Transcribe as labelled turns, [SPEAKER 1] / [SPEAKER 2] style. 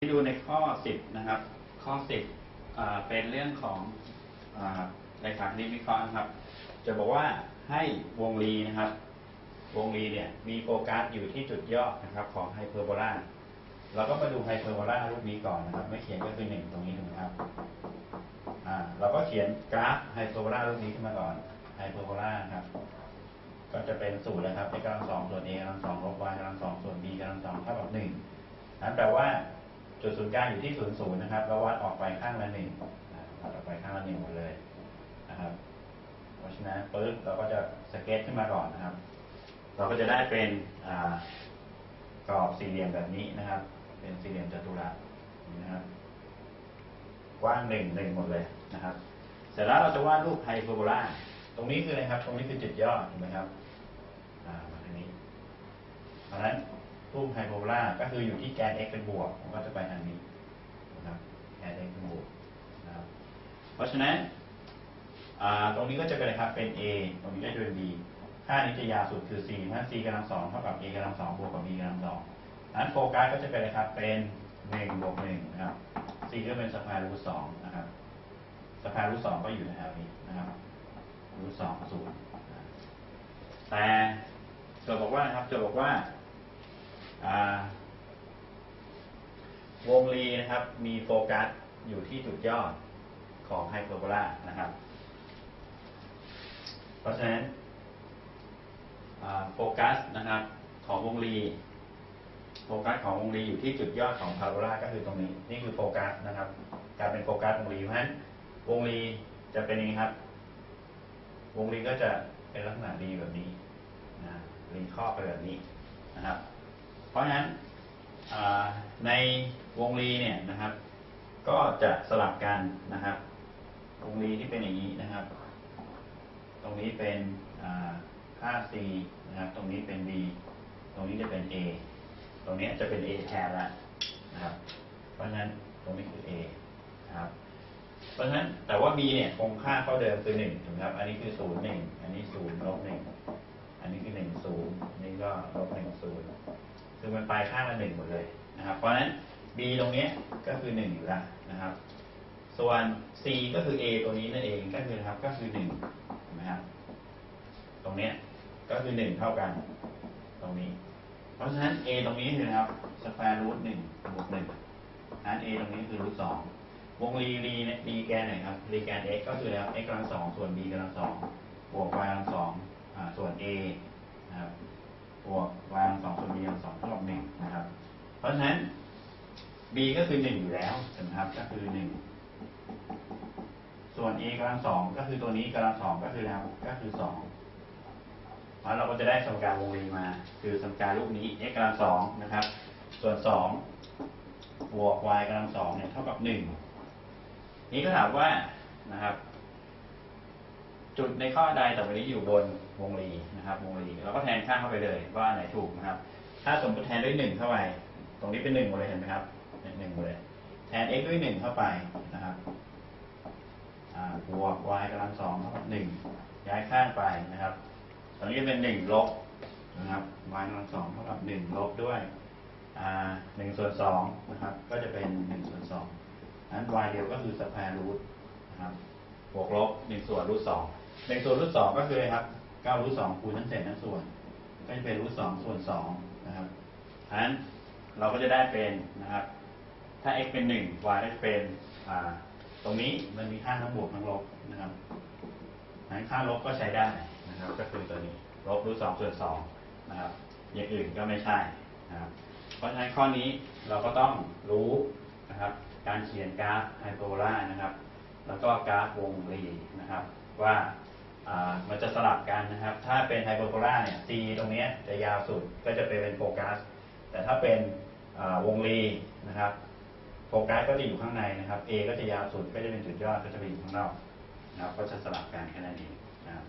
[SPEAKER 1] ที่ดูในข้อ 10 นะครับ ข้อ 10อ่าเป็นเรื่องของอในขาคณิตวิเคราะห์นะครับ จะบอกว่าให้วงรีนะครับ วงรีเนี่ยมีโฟกัสอยู่ที่จุดยอดนะครับ ของไฮเปอร์โบลาเราก็มาดูไฮเปอร์โบลารูปนี้ก่อนนะครับ ไม่เขียนก็คือหนึ่งตรงนี้ถูกไหมครับเราก็เขียนกราฟไฮเปอร์โบลารูปนี้ขึ้นมาก่อนไฮเปอร์โบลาครับ ก็จะเป็นสูตรเลยครับ x กำลังสองส่วน a กำลังสองลบ y กำลังสองส่วน b กำลังสองเท่ากับหนึ่งนั้นแปลว่า จุดศูนย์กลางอยู่ที่ศูนย์ศูนย์นะครับแล้ววัดออกไปข้างละหนึ่งวัดออกไปข้างละหนึ่งหมดเลยนะครับ เพราะฉะนั้นปึ๊บเราก็จะสเก็ตขึ้นมาก่อนนะครับ เราก็จะได้เป็นกรอบสี่เหลี่ยมแบบนี้นะครับ เป็นสี่เหลี่ยมจัตุรัสนี่นะครับ กว้างหนึ่งหนึ่งหมดเลยนะครับ เสร็จแล้วเราจะวาดรูปไฮเปอร์โบลาตรงนี้คืออะไรครับ ตรงนี้คือจุดยอดถูกไหมครับอ่ามาทางนี้เพราะฉะนั้น รูปไฮเปอร์โบลาก็คืออยู่ที่แกน x เป็นบวกผมก็จะไปทางนี้นะครับแกน x เป็นบวกนะครับเพราะฉะนั้นตรงนี้ก็จะเป็นอะไรครับเป็น a ตรงนี้ก็จะเป็น b ค่านี้จะยาวสุดคือ c ถ้า c กำลังสองเท่ากับ a กำลังสองบวกกับ b กำลังสองนั้นโฟกัสก็จะเป็นอะไรครับเป็นหนึ่งบวกหนึ่งนะครับ c ก็เป็นสแควร์รูทสองนะครับสแควร์รูทสองก็อยู่ในแถวนี้นะครับรูทสองศูนย์นแต่โจทย์บอกว่านะครับโจทย์บอกว่า วงรีนะครับ มีโฟกัสอยู่ที่จุดยอดของไฮเปอร์โบลานะครับ เพราะฉะนั้นโฟกัสนะครับ ของวงรีโฟกัสของวงรีอยู่ที่จุดยอดของพาราโบลาก็คือตรงนี้ นี่คือโฟกัสนะครับ การเป็นโฟกัสวงรีเพราะฉะนั้นวงรีจะเป็นยังไงครับ วงรีก็จะเป็นลักษณะรีแบบนี้นะรีครอบไปแบบนี้นะครับ เพราะฉะนั้นในวงรีเนี่ยนะครับ ก็จะสลับกันนะครับ วงรีที่เป็นอย่างนี้นะครับ ตรงนี้เป็นค่า c นะครับ ตรงนี้เป็น b ตรงนี้จะเป็น a ตรงนี้จะเป็น a แทนละนะครับ เพราะฉะนั้นตรงนี้คือ a นะครับ เพราะฉะนั้นแต่ว่า b เนี่ยคงค่าเท่าเดิมคือหนึ่งถูกไหมครับ อันนี้คือศูนย์หนึ่งอันนี้ศูนย์ลบหนึ่งอันนี้คือหนึ่งศูนย์นนี้ก็ลบหนึ่งศูนย์ คือมันไปข้างละหนึ่งหมดเลยนะครับ เพราะฉะนั้น b ตรงนี้ก็คือหนึ่งอยู่แล้วนะครับ ส่วน c ก็คือ a ตัวนี้นั่นเองก็คือนะครับก็คือหนึ่งเห็นไหมครับตรงเนี้ยก็คือหนึ่งเท่ากัน ตรงนี้ เพราะฉะนั้น a ตรงนี้คือนะครับสแควร์รูทหนึ่งบวกหนึ่งนั้น a ตรงนี้คือรูทสองวงรีรีเนี่ยรีแกนไหนครับรีแกน x ก็คือแล้ว x กำลังสองส่วน b กำลังสองบวก y กำลังสองส่วน a นะครับ b ก็คือหนึ่งอยู่แล้วใช่ไหมครับ ก็คือหนึ่งส่วน a กำลังสองก็คือตัวนี้กำลังสองก็คือแล้วก็คือสองแล้วเราก็จะได้สมการวงรีมา คือสมการรูปนี้ x กำลังสองนะครับ ส่วนสองบวก y กำลังสองเนี่ยเท่ากับหนึ่งนี้ก็ถามว่านะครับ จุดในข้อใดต่อไปนี้อยู่บนวงรีนะครับ วงรีเราก็แทนค่าเข้าไปเลยว่าอันไหนถูกนะครับ ถ้าสมมติแทนด้วยหนึ่งเข้าไปตรงนี้เป็นหนึ่งหมดเลยเห็นไหมครับ หนึ่งเลยแทน x ด้วยหนึ่งเข้าไปนะครับบวก y กำลังสองเท่ากับหนึ่งย้ายข้างไปนะครับ ตอนนี้เป็นหนึ่งลบนะครับ y กำลังสองเท่ากับหนึ่งลบด้วยหนึ่งส่วนสองนะครับ ก็จะเป็นหนึ่งส่วนสองนั้น y เดียวก็คือสแควร์รูทนะครับบวกลบหนึ่งส่วนรูทสองหนึ่งส่วนรูทสองก็คืออะครับเก้ารูทสองคูณทั้งเศษทั้งส่วน ก็จะเป็นรูทสองส่วนสองนะครับอันนั้นเราก็จะได้เป็นนะครับ ถ้า x เป็นหนึ่ง y ก็จะเป็นตรงนี้มันมีค่าทั้งบวกทั้งลบนะครับนั้นค่าลบก็ใช้ได้นะครับ ก็คือตัวนี้ ลบรูทสองส่วนสองนะครับ อย่างอื่นก็ไม่ใช่นะครับ เพราะฉะนั้นข้อนี้เราก็ต้องรู้นะครับ การเขียนกราฟไฮเปอร์โบลานะครับ แล้วก็กราฟวงรีนะครับ ว่ามันจะสลับกันนะครับ ถ้าเป็นไฮเปอร์โบลาเนี่ย c ตรงนี้จะยาวสุดก็จะไปเป็นโฟกัส แต่ถ้าเป็นวงรีนะครับ โฟกัสก็จะอยู่ข้างในนะครับ A ก็จะยาวสุดก็จะเป็นจุดยอดก็จะเป็นอยู่ข้างนอกนะครับ ก็จะสลับกันแค่นั้นเองนะครับ